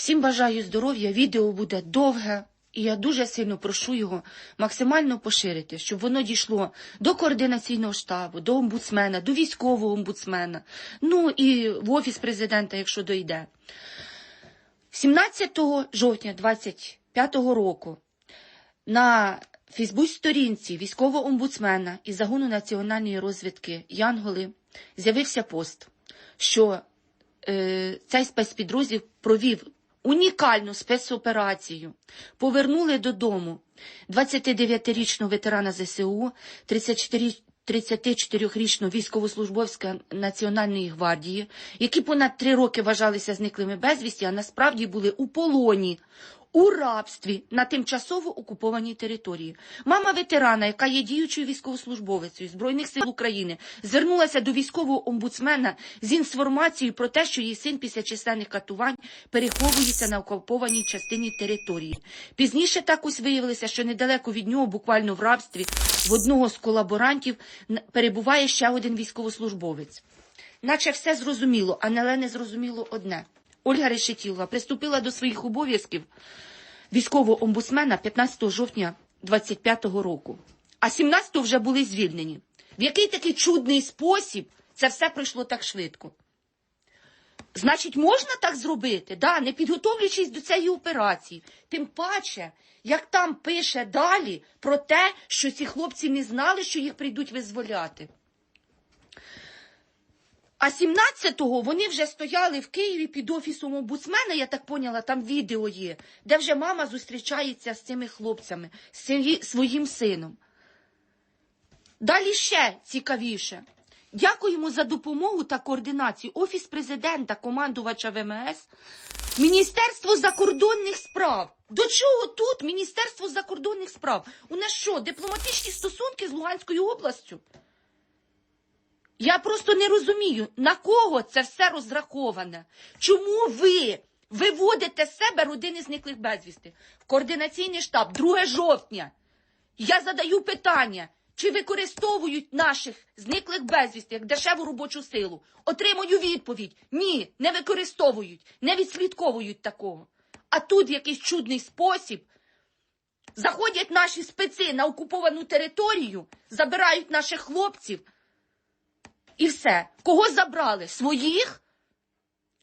Всім бажаю здоров'я, відео буде довге, і я дуже сильно прошу його максимально поширити, щоб воно дійшло до координаційного штабу, до омбудсмена, до військового омбудсмена, ну і в офіс президента, якщо дойде. 17 жовтня 25 року на Фейсбук-сторінці військового омбудсмена із загону національної розвідки Янголи з'явився пост, що е, цей спецпідрозділ провів унікальну спецоперацію. Повернули додому 29-річного ветерана ЗСУ, 34 34-річного військовослужбовця Національної гвардії, які понад три роки вважалися зниклими безвісті, а насправді були у полоні, у рабстві на тимчасово окупованій території. Мама ветерана, яка є діючою військовослужбовицею Збройних сил України, звернулася до військового омбудсмена з інформацією про те, що її син після численних катувань переховується на окупованій частині території. Пізніше також виявилося, що недалеко від нього, буквально в рабстві, в одного з колаборантів перебуває ще один військовослужбовець. Наче все зрозуміло, але не зрозуміло одне. Ольга Решетілова приступила до своїх обов'язків військового омбудсмена 15 жовтня 25-го року. А 17-го вже були звільнені. В який такий чудний спосіб це все пройшло так швидко? Значить, можна так зробити, да, не підготовлюючись до цієї операції. Тим паче, як там пише далі про те, що ці хлопці не знали, що їх прийдуть визволяти. А 17-го вони вже стояли в Києві під офісом омбудсмена, я так поняла, там відео є, де вже мама зустрічається з цими хлопцями, з свої- своїм сином. Далі ще цікавіше. Дякуємо за допомогу та координацію Офіс президента, командувача ВМС, Міністерство закордонних справ. До чого тут Міністерство закордонних справ? У нас що, дипломатичні стосунки з Луганською областю? Я просто не розумію, на кого це все розраховане. Чому ви виводите з себе родини зниклих безвісти? В координаційний штаб 2 жовтня. Я задаю питання, чи використовують наших зниклих безвісти як дешеву робочу силу? Отримую відповідь. Ні, не використовують, не відслідковують такого. А тут якийсь чудний спосіб заходять наші специ на окуповану територію, забирають наших хлопців. І все. Кого забрали? Своїх?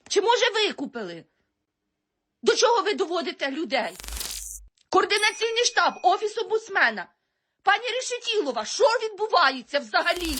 Чи може викупили? До чого ви доводите людей? Координаційний штаб, офіс обусмена. Пані Решетілова, що відбувається взагалі?